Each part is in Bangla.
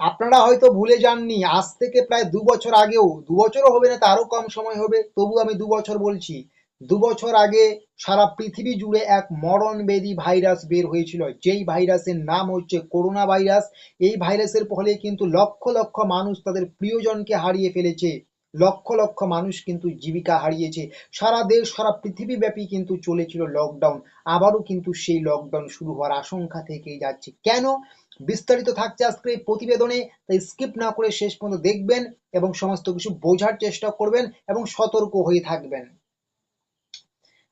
আপনারা হয়তো ভুলে যাননি, আজ থেকে প্রায় দু বছর আগেও, দু বছরও হবে না, তারও কম সময় হবে, তবু আমি দু বছর বলছি। দু বছর আগে সারা পৃথিবী জুড়ে এক মরণবেদী ভাইরাস বের হয়েছিল, যেই ভাইরাসের নাম হচ্ছে করোনা ভাইরাস। এই ভাইরাসের ফলে কিন্তু লক্ষ লক্ষ মানুষ তাদের প্রিয়জনকে হারিয়ে ফেলেছে, লক্ষ লক্ষ মানুষ কিন্তু জীবিকা হারিয়েছে। সারা দেশ, সারা পৃথিবী ব্যাপী কিন্তু চলেছিল লকডাউন আবারও কিন্তু সেই লকডাউন শুরু হওয়ার আশঙ্কা থেকেই যাচ্ছে। কেন? বিস্তারিত থাকছে আজকে এই প্রতিবেদনে, তাই স্কিপ না করে শেষ পর্যন্ত দেখবেন এবং সমস্ত কিছু বোঝার চেষ্টা করবেন এবং সতর্ক হয়ে থাকবেন।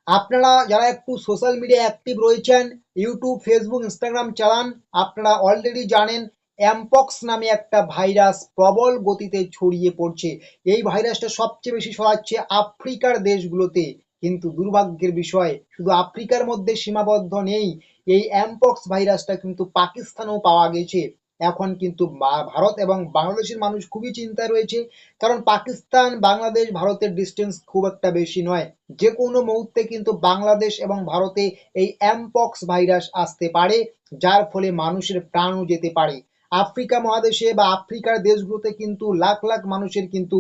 আপনারা যারা একটু সোশ্যাল মিডিয়া অ্যাক্টিভ রয়েছেন ইউটিউব ফেসবুক ইনস্টাগ্রাম চালান, আপনারা অলরেডি জানেন অ্যামপক্স নামে একটা ভাইরাস প্রবল গতিতে ছড়িয়ে পড়ছে। এই ভাইরাসটা সবচেয়ে বেশি ছড়াচ্ছে আফ্রিকার দেশগুলোতে। কিন্তু দুর্ভাগ্যের বিষয়, শুধু আফ্রিকার মধ্যে সীমাবদ্ধ নেই, এই অ্যামপক্স ভাইরাসটা কিন্তু পাকিস্তানেও পাওয়া গেছে। এখন কিন্তু ভারত এবং বাংলাদেশের মানুষ খুবই চিন্তায় রয়েছে, কারণ পাকিস্তান, বাংলাদেশ, ভারতের ডিস্টেন্স খুব একটা বেশি নয়। যে কোনো মুহূর্তে কিন্তু বাংলাদেশ এবং ভারতে এই অ্যামপক্স ভাইরাস আসতে পারে, যার ফলে মানুষের প্রাণও যেতে পারে। আফ্রিকা মহাদেশে বা আফ্রিকার দেশগুলোতে কিন্তু লাখ লাখ মানুষের কিন্তু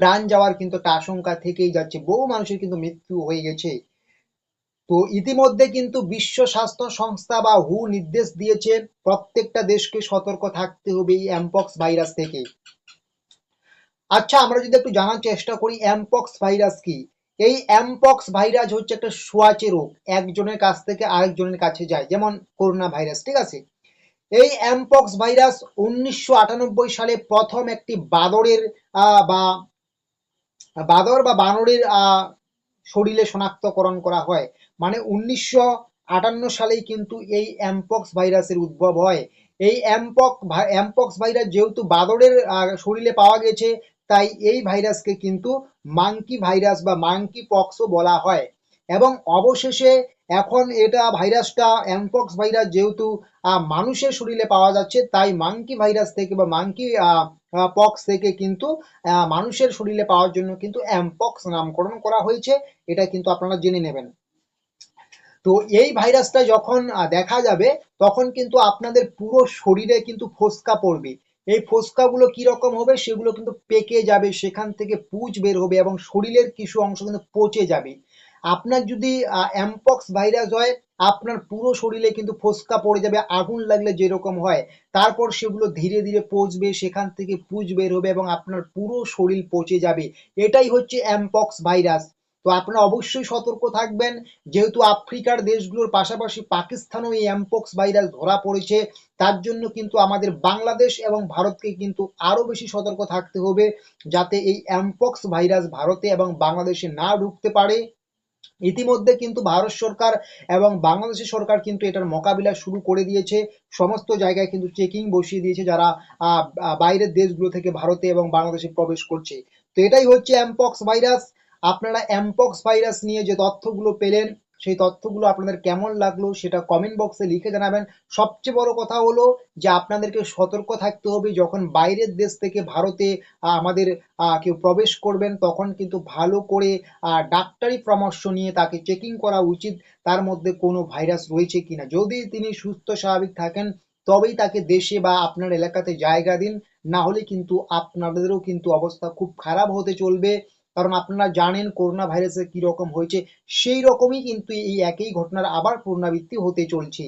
প্রাণ যাওয়ার কিন্তু একটা আশঙ্কা থেকেই যাচ্ছে। বহু মানুষের কিন্তু মৃত্যু হয়ে গেছে। তো ইতিমধ্যে কিন্তু বিশ্ব স্বাস্থ্য সংস্থা বা হু নির্দেশ দিয়েছে, প্রত্যেকটা দেশকে সতর্ক থাকতে হবে এই অ্যামপক্স ভাইরাস থেকে। আচ্ছা আমরা যদি একটু জানার চেষ্টা করি অ্যামপক্স ভাইরাস কি? এই অ্যামপক্স ভাইরাস হচ্ছে একটা সোয়াচে রোগ। একজনের কাছ থেকে আরেকজনের কাছে যায়, যেমন করোনা ভাইরাস ঠিক আছে? এই অ্যামপক্স ভাইরাস উনিশশো আটানব্বই সালে প্রথম একটি বাদরের বা বাদর বা বানরের শরীরে শনাক্তকরণ করা হয়। মানে উনিশশো আটান্ন সালেই কিন্তু এই অ্যাম্পক্স ভাইরাসের উদ্ভব হয়। এই অ্যাম্পক অ্যাম্পক্স ভাইরাস যেহেতু বাদরের শরীরে পাওয়া গেছে, তাই এই ভাইরাসকে কিন্তু মাংকি ভাইরাস বা মাংকি পক্সও বলা হয়। এবং অবশেষে এখন এটা ভাইরাসটা অ্যামপক্স ভাইরাস যেহেতু মানুষের শরীরে পাওয়া যাচ্ছে, তাই মাঙ্কি ভাইরাস থেকে বা মাঙ্কি পক্স থেকে কিন্তু মানুষের শরীরে পাওয়ার জন্য কিন্তু অ্যামপক্স নামকরণ করা হয়েছে, এটা কিন্তু আপনারা জেনে নেবেন। তো এই ভাইরাসটা যখন দেখা যাবে, তখন কিন্তু আপনাদের পুরো শরীরে কিন্তু ফোসকা পড়বে। এই ফোসকাগুলো রকম হবে, সেগুলো কিন্তু পেকে যাবে, সেখান থেকে পুঁজ বের হবে এবং শরীরের কিছু অংশ কিন্তু পচে যাবে। আপনার যদি অ্যামপক্স ভাইরাস হয়, আপনার পুরো শরীরে কিন্তু ফোসকা পড়ে যাবে, আগুন লাগলে যেরকম হয়, তারপর সেগুলো ধীরে ধীরে পচবে, সেখান থেকে পুঁজ বের হবে এবং আপনার পুরো শরীর পচে যাবে। এটাই হচ্ছে অ্যামপক্স ভাইরাস তো আপনারা অবশ্যই সতর্ক থাকবেন, যেহেতু আফ্রিকার দেশগুলোর পাশাপাশি পাকিস্তানও এই অ্যামপক্স ভাইরাস ধরা পড়েছে, তার জন্য কিন্তু আমাদের বাংলাদেশ এবং ভারতকে কিন্তু আরও বেশি সতর্ক থাকতে হবে, যাতে এই অ্যামপক্স ভাইরাস ভারতে এবং বাংলাদেশে না ঢুকতে পারে। ইতিমধ্যে কিন্তু ভারত সরকার এবং বাংলাদেশের সরকার কিন্তু এটার মোকাবিলা শুরু করে দিয়েছে। সমস্ত জায়গায় কিন্তু চেকিং বসিয়ে দিয়েছে যারা বাইরের দেশগুলো থেকে ভারতে এবং বাংলাদেশে প্রবেশ করছে। তো এটাই হচ্ছে অ্যাম্পক্স ভাইরাস আপনারা অ্যাম্পক্স ভাইরাস নিয়ে যে তথ্যগুলো পেলেন সেই তথ্যগুলো আপনাদের কেমন লাগল সেটা কমেন্ট বক্সে লিখে জানাবেন। সবচেয়ে বড় কথা হলো যে আপনাদেরকে সতর্ক থাকতে হবে, যখন বাইরের দেশ থেকে ভারতে আমাদের কেউ প্রবেশ করবেন, তখন কিন্তু ভালো করে ডাক্তারি পরামর্শ নিয়ে তাকে চেকিং করা উচিত। তার মধ্যে কোনো ভাইরাস রয়েছে কিনা। যদি তিনি সুস্থ, স্বাভাবিক থাকেন, তবেই তাকে দেশে বা আপনার এলাকাতে জায়গা দিন। না হলে কিন্তু আপনাদেরও কিন্তু অবস্থা খুব খারাপ হতে চলবে। কারণ আপনারা জানেন করোনা ভাইরাসের কি রকম হয়েছে, সেই রকমই কিন্তু এই একই ঘটনার আবার পুনরাবৃত্তি হতে চলছে।